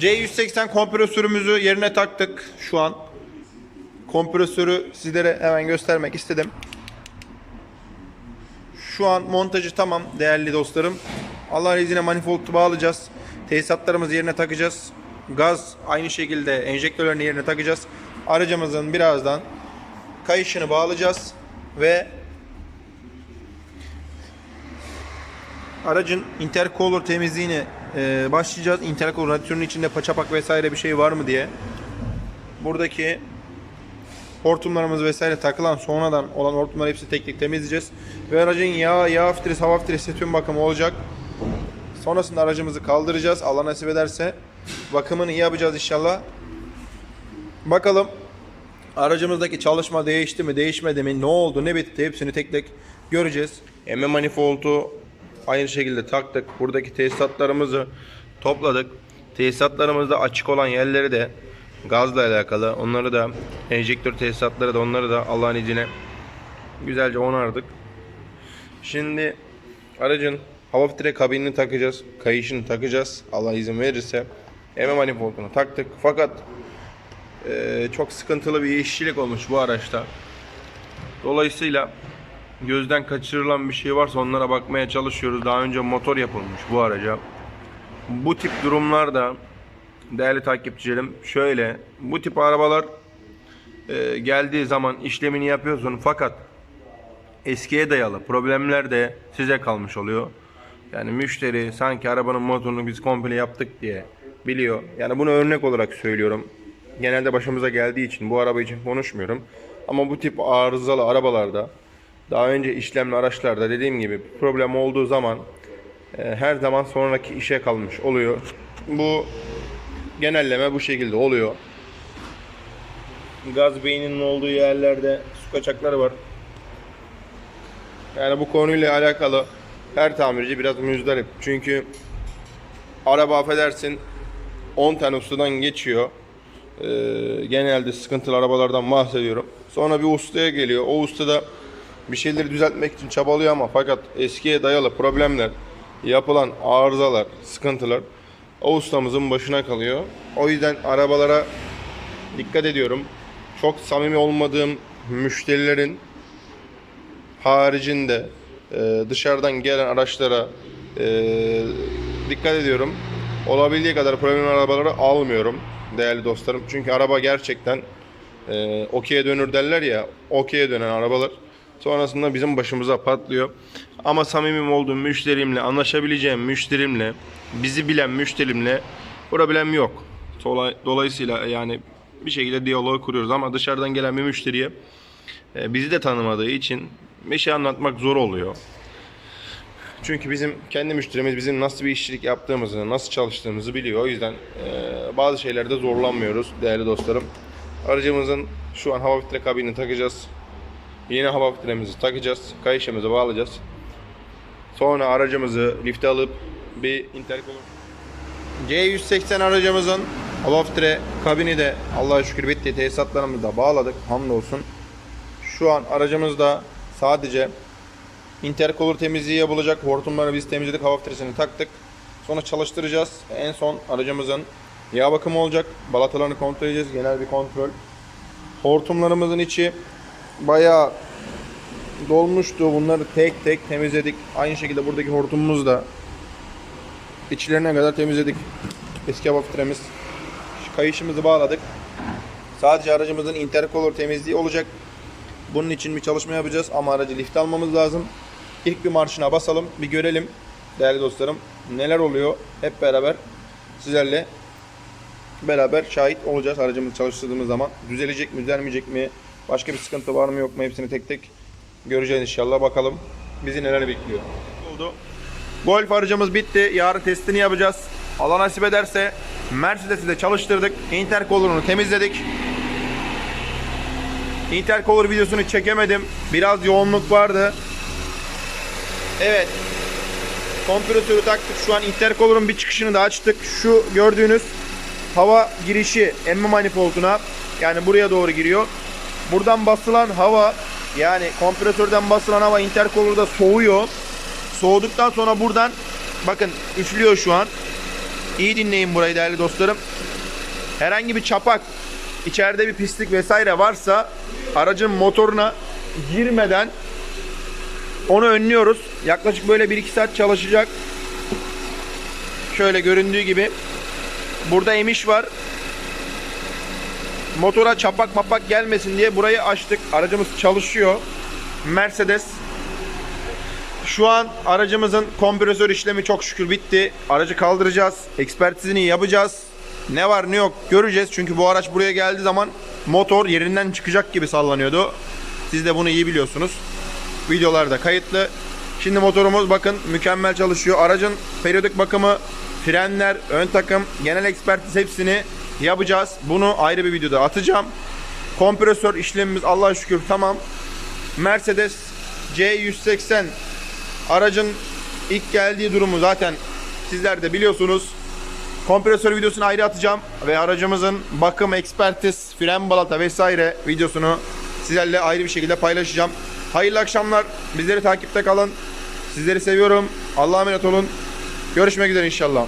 C180 kompresörümüzü yerine taktık şu an. Kompresörü sizlere hemen göstermek istedim. Şu an montajı tamam değerli dostlarım. Allah'ın izniyle manifoldu bağlayacağız. Tesisatlarımızı yerine takacağız. Gaz aynı şekilde enjektörlerini yerine takacağız. Aracımızın birazdan kayışını bağlayacağız ve aracın intercooler temizliğini e, başlayacağız. Intercooler radyatörünün içinde paçapak vesaire bir şey var mı diye. Buradaki hortumlarımız vesaire takılan sonradan olan hortumları hepsi tek tek temizleyeceğiz. Ve aracın yağ, yağ filtresi, hava filtresi tüm bakımı olacak. Sonrasında aracımızı kaldıracağız. Allah nasip ederse bakımını iyi yapacağız inşallah. Bakalım aracımızdaki çalışma değişti mi, değişmedi mi, ne oldu, ne bitti hepsini tek tek göreceğiz. Emme manifoldu aynı şekilde taktık. Buradaki tesisatlarımızı topladık. Tesisatlarımızda açık olan yerleri de gazla alakalı. Onları da enjektör tesisatları da onları da Allah'ın izniyle güzelce onardık. Şimdi aracın hava filtre kabinini takacağız. Kayışını takacağız. Allah izin verirse. Emme manifoldunu taktık. Fakat eee, çok sıkıntılı bir işçilik olmuş bu araçta. Dolayısıyla gözden kaçırılan bir şey varsa onlara bakmaya çalışıyoruz. Daha önce motor yapılmış bu araca. Bu tip durumlarda değerli takipçilerim şöyle bu tip arabalar e, geldiği zaman işlemini yapıyorsun fakat eskiye dayalı problemler de size kalmış oluyor. Yani müşteri sanki arabanın motorunu biz komple yaptık diye biliyor. Yani bunu örnek olarak söylüyorum. Genelde başımıza geldiği için bu araba için konuşmuyorum. Ama bu tip arızalı arabalarda daha önce işlemli araçlarda dediğim gibi problem olduğu zaman e, her zaman sonraki işe kalmış oluyor. Bu genelleme bu şekilde oluyor. Gaz beyninin olduğu yerlerde su kaçakları var. Yani bu konuyla alakalı her tamirci biraz müzdarip. Çünkü araba affedersin 10 tane ustadan geçiyor. Ee, genelde sıkıntılı arabalardan bahsediyorum. Sonra bir ustaya geliyor. O usta da bir şeyleri düzeltmek için çabalıyor ama fakat eskiye dayalı problemler, yapılan arızalar, sıkıntılar o ustamızın başına kalıyor. O yüzden arabalara dikkat ediyorum. Çok samimi olmadığım müşterilerin haricinde e, dışarıdan gelen araçlara e, dikkat ediyorum. Olabildiği kadar problem arabaları almıyorum değerli dostlarım. Çünkü araba gerçekten e, okey'e dönür derler ya okey'e dönen arabalar sonrasında bizim başımıza patlıyor. Ama samimim olduğum müşterimle, anlaşabileceğim müşterimle, bizi bilen müşterimle problem yok. Dolay- Dolayısıyla yani bir şekilde diyalog kuruyoruz ama dışarıdan gelen bir müşteriye e, bizi de tanımadığı için bir şey anlatmak zor oluyor. Çünkü bizim kendi müşterimiz bizim nasıl bir işçilik yaptığımızı, nasıl çalıştığımızı biliyor. O yüzden e, bazı şeylerde zorlanmıyoruz değerli dostlarım. Aracımızın şu an hava filtre kabinini takacağız. Yeni hava filtremizi takacağız. Kayışımızı bağlayacağız. Sonra aracımızı lifte alıp bir intercooler C180 aracımızın hava filtre kabini de Allah'a şükür bitti. Tesisatlarımızı da bağladık. Hamdolsun. Şu an aracımızda sadece intercooler temizliği yapılacak. Hortumları biz temizledik. Hava filtresini taktık. Sonra çalıştıracağız. En son aracımızın yağ bakımı olacak. Balatalarını kontrol edeceğiz. Genel bir kontrol. Hortumlarımızın içi bayağı dolmuştu. Bunları tek tek temizledik. Aynı şekilde buradaki hortumumuz da içlerine kadar temizledik. Eski hava filtremiz. Kayışımızı bağladık. Sadece aracımızın intercooler temizliği olacak. Bunun için bir çalışma yapacağız ama aracı lift almamız lazım. İlk bir marşına basalım, bir görelim değerli dostlarım neler oluyor hep beraber sizlerle beraber şahit olacağız aracımızı çalıştırdığımız zaman. Düzelecek mi, düzelmeyecek mi, başka bir sıkıntı var mı yok mu hepsini tek tek göreceğiz inşallah. Bakalım bizi neler bekliyor. Oldu. Golf aracımız bitti. Yarın testini yapacağız. Allah nasip ederse Mercedes'i de çalıştırdık. Intercooler'unu temizledik. Intercooler videosunu çekemedim. Biraz yoğunluk vardı. Evet. Kompresörü taktık. Şu an intercooler'ın bir çıkışını da açtık. Şu gördüğünüz hava girişi emme manifolduna yani buraya doğru giriyor. Buradan basılan hava yani kompresörden basılan hava intercooler'da soğuyor. Soğuduktan sonra buradan bakın üflüyor şu an. İyi dinleyin burayı değerli dostlarım. Herhangi bir çapak, içeride bir pislik vesaire varsa aracın motoruna girmeden onu önlüyoruz. Yaklaşık böyle 1-2 saat çalışacak. Şöyle göründüğü gibi. Burada emiş var. Motora çapak mapak gelmesin diye burayı açtık. Aracımız çalışıyor. Mercedes. Şu an aracımızın kompresör işlemi çok şükür bitti. Aracı kaldıracağız. Ekspertizini yapacağız. Ne var ne yok göreceğiz. Çünkü bu araç buraya geldiği zaman motor yerinden çıkacak gibi sallanıyordu. Siz de bunu iyi biliyorsunuz. Videolarda kayıtlı. Şimdi motorumuz bakın mükemmel çalışıyor. Aracın periyodik bakımı, frenler, ön takım, genel ekspertiz hepsini yapacağız. Bunu ayrı bir videoda atacağım. Kompresör işlemimiz Allah'a şükür tamam. Mercedes C180 aracın ilk geldiği durumu zaten sizler de biliyorsunuz. Kompresör videosunu ayrı atacağım ve aracımızın bakım, ekspertiz, fren balata vesaire videosunu sizlerle ayrı bir şekilde paylaşacağım. Hayırlı akşamlar. Bizleri takipte kalın. Sizleri seviyorum. Allah'a emanet olun. Görüşmek üzere inşallah.